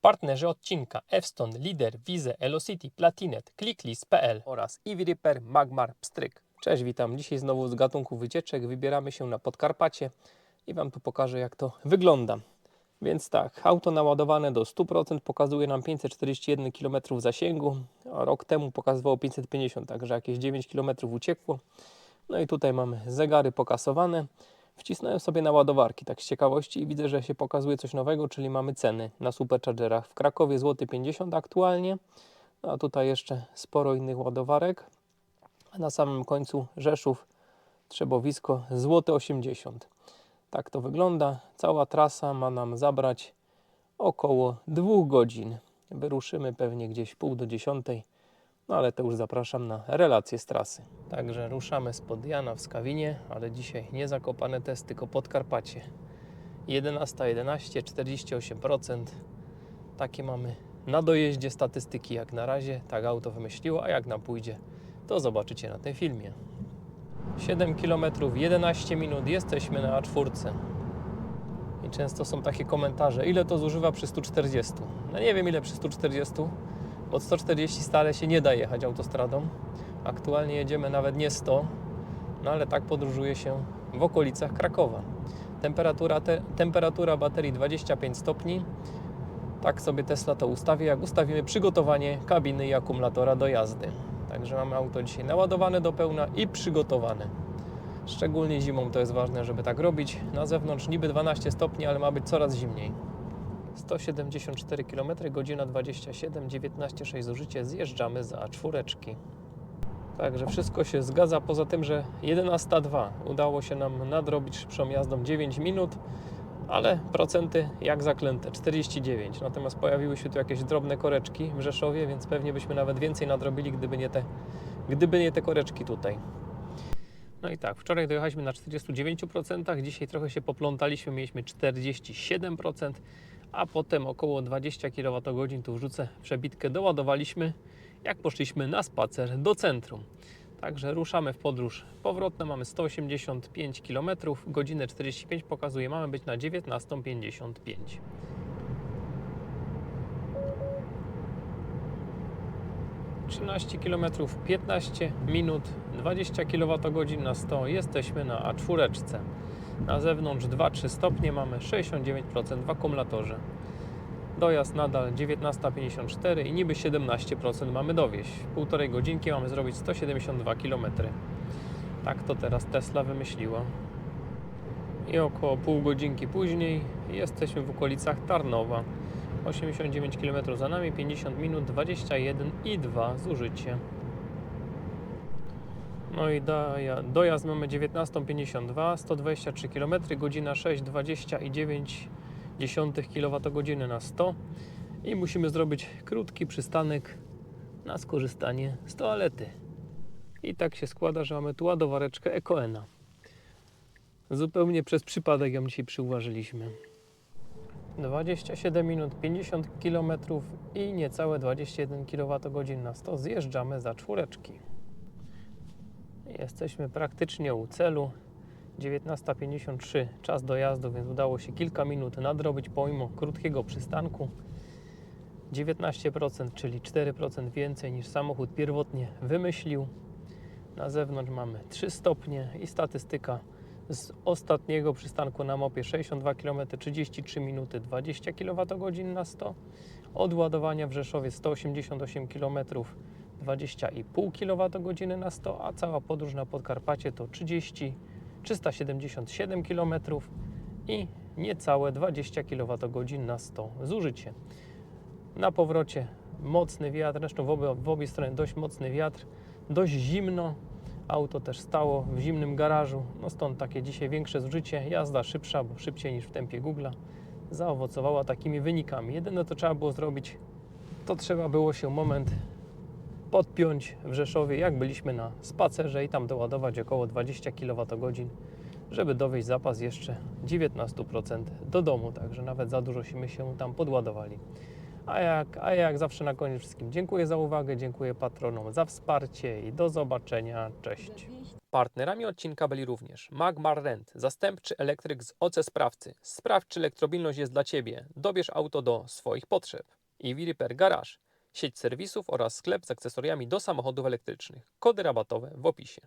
Partnerzy odcinka Efston, Lider, Wize, Elocity, Platinet, Clicklist.pl oraz Repair, Magmar, Pstryk. Cześć, witam. Dzisiaj znowu z gatunku wycieczek wybieramy się na Podkarpacie i Wam tu pokażę jak to wygląda. Więc tak, auto naładowane do 100% pokazuje nam 541 km zasięgu, a rok temu pokazywało 550, także jakieś 9 km uciekło. No i tutaj mamy zegary pokasowane. Wcisnąłem sobie na ładowarki tak z ciekawości i widzę, że się pokazuje coś nowego, czyli mamy ceny na superchargerach. W Krakowie złoty 50 aktualnie, no a tutaj jeszcze sporo innych ładowarek. A na samym końcu Rzeszów, Trzebowisko, złoty 80. Tak to wygląda. Cała trasa ma nam zabrać około dwóch godzin. Wyruszymy pewnie gdzieś pół do dziesiątej. No ale to już zapraszam na relacje z trasy. Także ruszamy spod Jana w Skawinie, ale dzisiaj nie zakopane testy, tylko Podkarpacie. 11.11, 48%. Takie mamy na dojeździe statystyki jak na razie. Tak auto wymyśliło, a jak nam pójdzie, to zobaczycie na tym filmie. 7 km, 11 minut, jesteśmy na A4. I często są takie komentarze, ile to zużywa przy 140. No nie wiem ile przy 140, bo 140 stale się nie da jechać autostradą. Aktualnie jedziemy nawet nie 100, no ale tak podróżuje się w okolicach Krakowa. Temperatura, te, temperatura baterii 25 stopni. Tak sobie Tesla to ustawi, jak ustawimy przygotowanie kabiny i akumulatora do jazdy. Także mamy auto dzisiaj naładowane do pełna i przygotowane. Szczególnie zimą to jest ważne, żeby tak robić. Na zewnątrz niby 12 stopni, ale ma być coraz zimniej. 174 km, godzina 27, 19,6 zużycie. Zjeżdżamy za czwóreczki. Także wszystko się zgadza, poza tym, że 11.02 udało się nam nadrobić szybszą jazdą 9 minut, ale procenty jak zaklęte 49. Natomiast pojawiły się tu jakieś drobne koreczki w Rzeszowie, więc pewnie byśmy nawet więcej nadrobili, gdyby nie te, gdyby nie te koreczki tutaj. No i tak, wczoraj dojechaliśmy na 49%, dzisiaj trochę się poplątaliśmy, mieliśmy 47%, a potem około 20 kWh tu wrzucę przebitkę doładowaliśmy, jak poszliśmy na spacer do centrum. Także ruszamy w podróż powrotną, mamy 185 km, godzinę 45 pokazuje, mamy być na 19.55. Trzynaście km, 15 minut, 20 kWh na 100. Jesteśmy na A4. Na zewnątrz 2-3 stopnie, mamy 69% w akumulatorze. Dojazd nadal 19.54 i niby 17% mamy dowieść. Półtorej godzinki mamy zrobić 172 km. Tak to teraz Tesla wymyśliła. I około pół godzinki później jesteśmy w okolicach Tarnowa. 89 km za nami, 50 minut, 21 i 2 zużycie. No i doja- dojazd mamy 19.52, 123 km, godzina 6.29 kWh na 100 i musimy zrobić krótki przystanek na skorzystanie z toalety. I tak się składa, że mamy tu ładowareczkę Ekoena. Zupełnie przez przypadek ją dzisiaj przyuważyliśmy. 27 minut, 50 km i niecałe 21 kWh na 100 zjeżdżamy za czwóreczki. Jesteśmy praktycznie u celu. 19.53 czas dojazdu, więc udało się kilka minut nadrobić pomimo krótkiego przystanku. 19%, czyli 4% więcej niż samochód pierwotnie wymyślił. Na zewnątrz mamy 3 stopnie i statystyka z ostatniego przystanku na mopie 62 km, 33 minuty, 20 kWh na 100. Od ładowania w Rzeszowie 188 km, 20,5 kWh na 100, a cała podróż na Podkarpacie to 30 377 km i niecałe 20 kWh na 100 zużycie. Na powrocie mocny wiatr, zresztą w obie, w obie strony dość mocny wiatr, dość zimno. Auto też stało w zimnym garażu, no stąd takie dzisiaj większe zużycie. Jazda szybsza, bo szybciej niż w tempie Google'a, zaowocowała takimi wynikami. Jedyne co trzeba było zrobić, to trzeba było się moment podpiąć w Rzeszowie, jak byliśmy na spacerze i tam doładować około 20 kWh, żeby dowieść zapas jeszcze 19% do domu, także nawet za dużo się tam podładowali. A jak, a jak zawsze na koniec wszystkim dziękuję za uwagę, dziękuję patronom za wsparcie i do zobaczenia. Cześć. Partnerami odcinka byli również Magmar Rent, zastępczy elektryk z OC Sprawcy. Sprawdź, czy elektromobilność jest dla Ciebie. Dobierz auto do swoich potrzeb. Easy Repair Garage, sieć serwisów oraz sklep z akcesoriami do samochodów elektrycznych. Kody rabatowe w opisie.